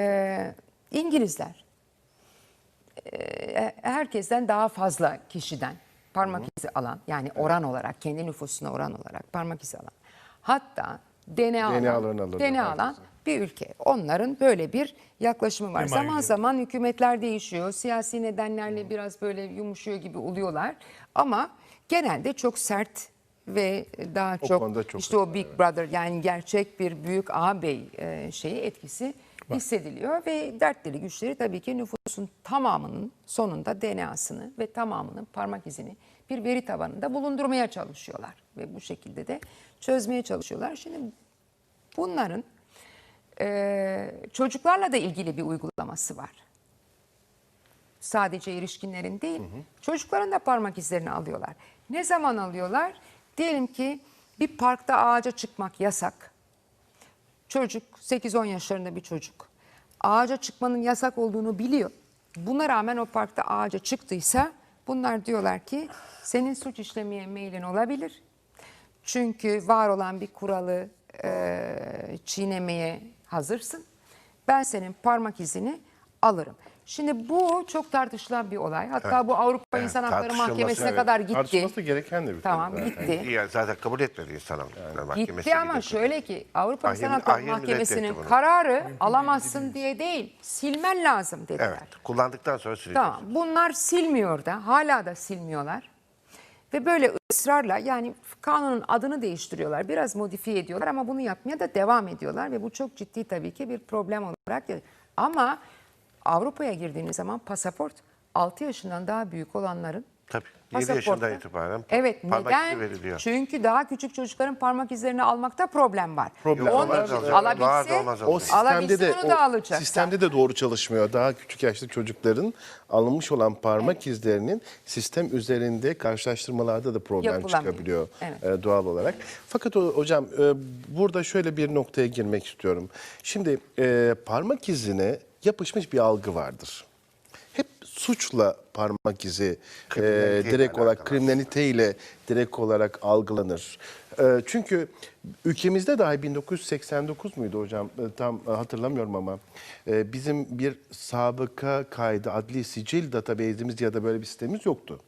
Ee, İngilizler e, herkesten daha fazla kişiden parmak izi alan yani oran olarak kendi nüfusuna oran olarak parmak izi alan hatta DNA DNA'larını alan, alırlar DNA alan bir ülke. Onların böyle bir yaklaşımı var. Zaman gidiyor. zaman hükümetler değişiyor. Siyasi nedenlerle biraz böyle yumuşuyor gibi oluyorlar. Ama genelde çok sert ve daha O çok, konuda çok işte o Big Brother yani gerçek bir büyük ağabey e, şeyi etkisi hissediliyor ve dertleri güçleri tabii ki nüfusun tamamının sonunda DNA'sını ve tamamının parmak izini bir veri tabanında bulundurmaya çalışıyorlar ve bu şekilde de çözmeye çalışıyorlar. Şimdi bunların e, çocuklarla da ilgili bir uygulaması var. Sadece erişkinlerin değil, çocukların da parmak izlerini alıyorlar. Ne zaman alıyorlar? Diyelim ki bir parkta ağaca çıkmak yasak. Çocuk 8-10 yaşlarında bir çocuk. Ağaca çıkmanın yasak olduğunu biliyor. Buna rağmen o parkta ağaca çıktıysa bunlar diyorlar ki senin suç işlemeye meylin olabilir. Çünkü var olan bir kuralı e, çiğnemeye hazırsın. Ben senin parmak izini alırım. Şimdi bu çok tartışılan bir olay. Hatta bu Avrupa İnsan Hakları Mahkemesi'ne Evet, kadar gitti. Tartışılması gereken de bir Tamam konu zaten. gitti. Yani zaten kabul etmedi insan hakları mahkemesi. Gitti ama şöyle ki Avrupa Ahim- İnsan Hakları ahim Mahkemesi'nin kararı alamazsın diye değil, silmen lazım dediler. Evet. Kullandıktan sonra sürekli. Tamam. Bunlar silmiyor da, hala da silmiyorlar. Ve böyle ısrarla yani kanunun adını değiştiriyorlar, biraz modifiye ediyorlar ama bunu yapmaya da devam ediyorlar ve bu çok ciddi tabii ki bir problem olarak. Ama Avrupa'ya girdiğiniz zaman pasaport 6 yaşından daha büyük olanların Tabii. 7 yaşından itibaren Evet parmak neden? izi veriliyor. Çünkü daha küçük çocukların parmak izlerini almakta problem var. Problem Onun var. alabilse O sistemde de onu da o alacak. sistemde de doğru çalışmıyor. Daha küçük yaşlı çocukların alınmış olan parmak izlerinin sistem üzerinde karşılaştırmalarda da problem çıkabiliyor Evet. e, doğal olarak. Fakat hocam e, burada şöyle bir noktaya girmek istiyorum. Şimdi e, parmak izine yapışmış bir algı vardır. Hep suçla parmak izi e, direkt olarak kriminaliteyle direkt olarak algılanır. E, çünkü ülkemizde dahi 1989 muydu hocam E, tam e, hatırlamıyorum ama e, bizim bir sabıka kaydı adli sicil database'imiz ya da böyle bir sistemimiz yoktu.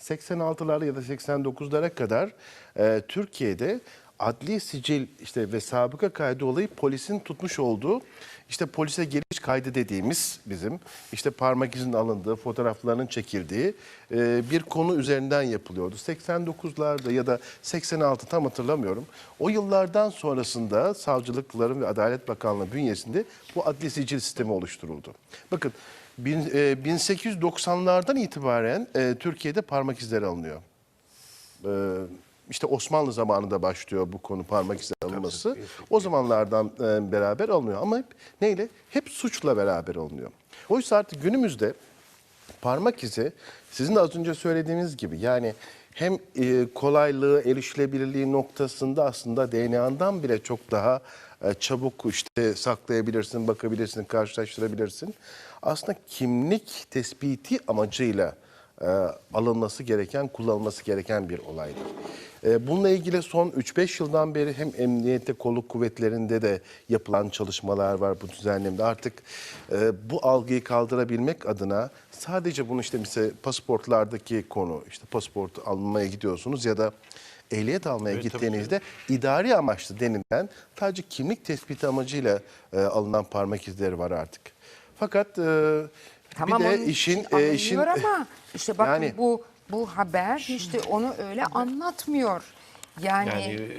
86'lara ya da 89'lara kadar e, Türkiye'de adli sicil işte ve sabıka kaydı olayı polisin tutmuş olduğu işte polise geliş kaydı dediğimiz bizim işte parmak izinin alındığı, fotoğraflarının çekildiği e, bir konu üzerinden yapılıyordu. 89'larda ya da 86 tam hatırlamıyorum. O yıllardan sonrasında savcılıkların ve Adalet Bakanlığı bünyesinde bu adli sicil sistemi oluşturuldu. Bakın bin- e, 1890'lardan itibaren e, Türkiye'de parmak izleri alınıyor. E, işte Osmanlı zamanında başlıyor bu konu parmak izi alınması. O zamanlardan e, beraber alınıyor ama hep neyle? Hep suçla beraber alınıyor. Oysa artık günümüzde parmak izi sizin de az önce söylediğiniz gibi yani hem e, kolaylığı, erişilebilirliği noktasında aslında DNA'dan bile çok daha e, çabuk işte saklayabilirsin, bakabilirsin, karşılaştırabilirsin. Aslında kimlik tespiti amacıyla alınması gereken, kullanılması gereken bir olaydır. E, bununla ilgili son 3-5 yıldan beri hem emniyette, kolluk kuvvetlerinde de yapılan çalışmalar var bu düzenlemede. Artık e, bu algıyı kaldırabilmek adına sadece bunu işte mesela pasaportlardaki konu, işte pasaport almaya gidiyorsunuz ya da ehliyet almaya Evet, gittiğinizde idari amaçlı denilen sadece kimlik tespiti amacıyla e, alınan parmak izleri var artık. Fakat e, Tamam bir de işin e, işin ama işte bakın Yani- bu bu haber işte onu öyle anlatmıyor. Yani, Yani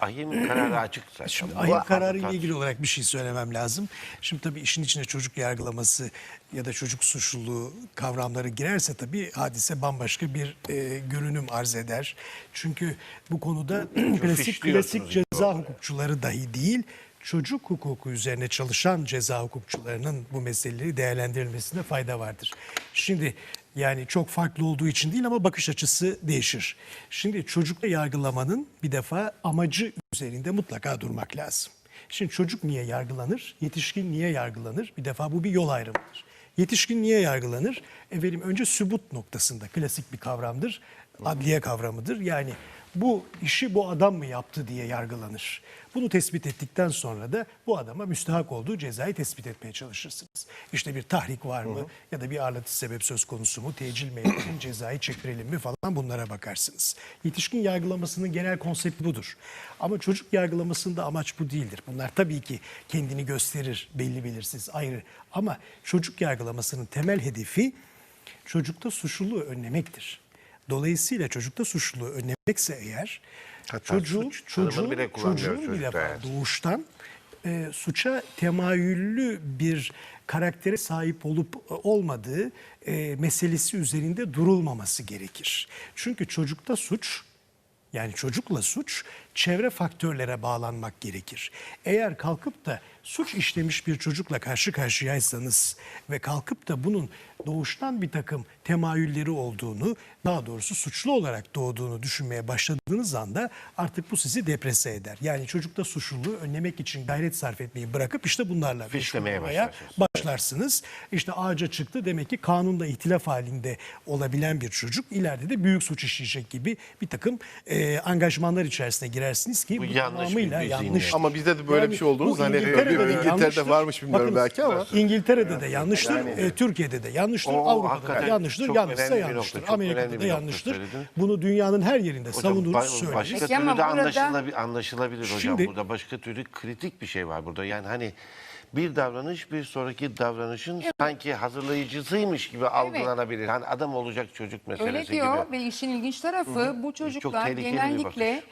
ahim kararı açık zaten. Şimdi ahim kararı ile ilgili olarak bir şey söylemem lazım. Şimdi tabii işin içine çocuk yargılaması ya da çocuk suçluluğu kavramları girerse tabii hadise bambaşka bir e, görünüm arz eder. Çünkü bu konuda klasik klasik ceza hukukçuları dahi değil, çocuk hukuku üzerine çalışan ceza hukukçularının bu meseleleri değerlendirilmesinde fayda vardır. Şimdi yani çok farklı olduğu için değil ama bakış açısı değişir. Şimdi çocukla yargılamanın bir defa amacı üzerinde mutlaka durmak lazım. Şimdi çocuk niye yargılanır? Yetişkin niye yargılanır? Bir defa bu bir yol ayrımıdır. Yetişkin niye yargılanır? Efendim önce sübut noktasında klasik bir kavramdır. Adliye kavramıdır. Yani bu işi bu adam mı yaptı diye yargılanır. Bunu tespit ettikten sonra da bu adama müstahak olduğu cezayı tespit etmeye çalışırsınız. İşte bir tahrik var mı ya da bir ağırlatıcı sebep söz konusu mu, tecil mi cezayı çektirelim mi falan bunlara bakarsınız. Yetişkin yargılamasının genel konsepti budur. Ama çocuk yargılamasında amaç bu değildir. Bunlar tabii ki kendini gösterir, belli belirsiz ayrı. Ama çocuk yargılamasının temel hedefi çocukta suçluluğu önlemektir. Dolayısıyla çocukta suçluluğu önlemekse eğer Hatta çocuğun, suç çocuğun, bile çocuğun defa yani. doğuştan e, suça temayüllü bir karaktere sahip olup e, olmadığı e, meselesi üzerinde durulmaması gerekir. Çünkü çocukta suç yani çocukla suç çevre faktörlere bağlanmak gerekir. Eğer kalkıp da suç işlemiş bir çocukla karşı karşıyaysanız ve kalkıp da bunun doğuştan bir takım temayülleri olduğunu, daha doğrusu suçlu olarak doğduğunu düşünmeye başladığınız anda artık bu sizi deprese eder. Yani çocukta suçluluğu önlemek için gayret sarf etmeyi bırakıp işte bunlarla Fişlemeye başlarsınız. İşte ağaca çıktı demek ki kanunla ihtilaf halinde olabilen bir çocuk ileride de büyük suç işleyecek gibi bir takım e, angajmanlar içerisine girersiniz ki Bu bu, yanlış tamamıyla yanlış. Ama bizde de böyle bir şey olduğunu bu zannediyorum. İngiltere'de de İngiltere'de varmış bilmiyorum belki ama. İngiltere'de de yanlıştır, e, Türkiye'de de yanlıştır, O- Avrupa'da da yanlıştır, yanlışsa yanlıştır. nokta, Amerika'da da yanlıştır. söyledin. Bunu dünyanın her yerinde Hocam, savunuruz, ba- söyleriz. başka türlü de burada- anlaşılabilir, anlaşılabilir hocam. Şimdi- burada başka türlü kritik bir şey var burada. Yani hani bir davranış bir sonraki davranışın sanki hazırlayıcısıymış gibi algılanabilir. Hani adam olacak çocuk meselesi Öyle diyor gibi. ve işin ilginç tarafı bu çocuklar genellikle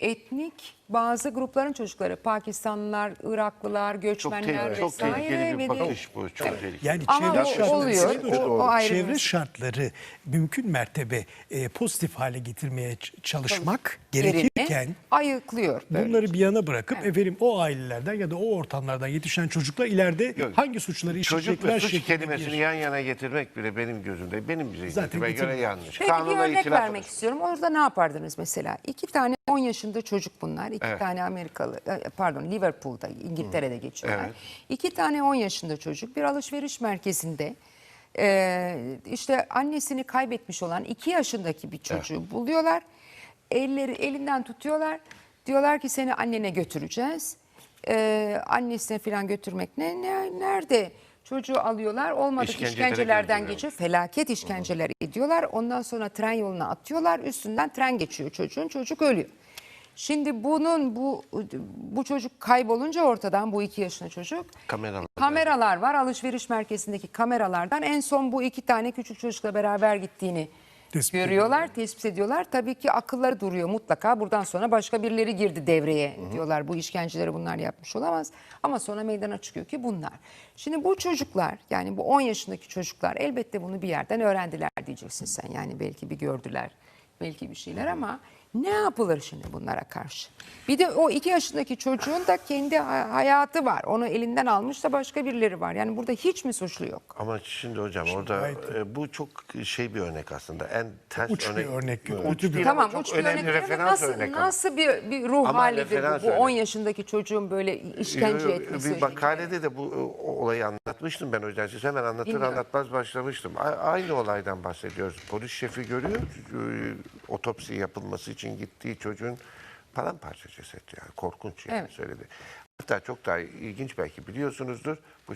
etnik bazı grupların çocukları Pakistanlılar, Iraklılar, Çok, göçmenler çok vesaire tehlikeli ve bir bakış bu. Çok tehlikeli. Yani Ama çevre o şartları, oluyor, o- o ayrı çevre mesele. şartları mümkün mertebe e, pozitif hale getirmeye çalışmak yerini gerekirken ayıklıyor. Böyle. bunları bir yana bırakıp efendim o ailelerden ya da o ortamlardan yetişen çocuklar ileride Yok. hangi suçları Çocuk işleyecekler ve suç kelimesini bir- yan yana getirmek bile benim gözümde, benim Zaten zihniyetime göre yanlış. Peki bir Kanunla örnek vermek olur. istiyorum. Orada ne yapardınız mesela? İki tane 10 yaşında çocuk bunlar. İki Evet. tane Amerikalı, e, pardon Liverpool'da, İngiltere'de geçiyorlar. Evet. İki tane 10 yaşında çocuk bir alışveriş merkezinde e, işte annesini kaybetmiş olan 2 yaşındaki bir çocuğu buluyorlar. Elleri elinden tutuyorlar. Diyorlar ki seni annene götüreceğiz. E, annesine falan götürmek ne, ne nerede? Çocuğu alıyorlar. Olmadık İşkencelere işkencelerden geçiyor felaket işkenceler ediyorlar. Ondan sonra tren yoluna atıyorlar. Üstünden tren geçiyor çocuğun. Çocuk ölüyor. Şimdi bunun bu bu çocuk kaybolunca ortadan bu iki yaşında çocuk. Kameralar. Kameralar var. Alışveriş merkezindeki kameralardan en son bu iki tane küçük çocukla beraber gittiğini Tespit görüyorlar, tespit ediyorlar. Tabii ki akılları duruyor mutlaka. Buradan sonra başka birileri girdi devreye diyorlar. Bu işkenceleri bunlar yapmış olamaz. Ama sonra meydana çıkıyor ki bunlar. Şimdi bu çocuklar yani bu 10 yaşındaki çocuklar elbette bunu bir yerden öğrendiler diyeceksin sen. Yani belki bir gördüler, belki bir şeyler ama ne yapılır şimdi bunlara karşı? Bir de o 2 yaşındaki çocuğun da kendi ha- hayatı var. Onu elinden almış da başka birileri var. Yani burada hiç mi suçlu yok? Ama şimdi hocam orada e, bu çok şey bir örnek aslında. En ters Uç bir örnek. Uç bir- değil Tamam ama uç çok bir önemli örnek ama referans nasıl, örnek ama. nasıl bir, bir ruh Ama halidir bu, referans bu örnek. 10 yaşındaki çocuğun böyle işkence Yo, yo, etmesi? Bir makalede de bu o, olayı anlatmıştım ben hocam. Siz hemen anlatır Bilmiyorum. anlatmaz başlamıştım. A- aynı olaydan bahsediyoruz. Polis şefi görüyor. e, Otopsi yapılması için gittiği çocuğun paramparça ceset yani. Korkunç yani Evet. söyledi. Hatta çok daha ilginç belki biliyorsunuzdur. Bu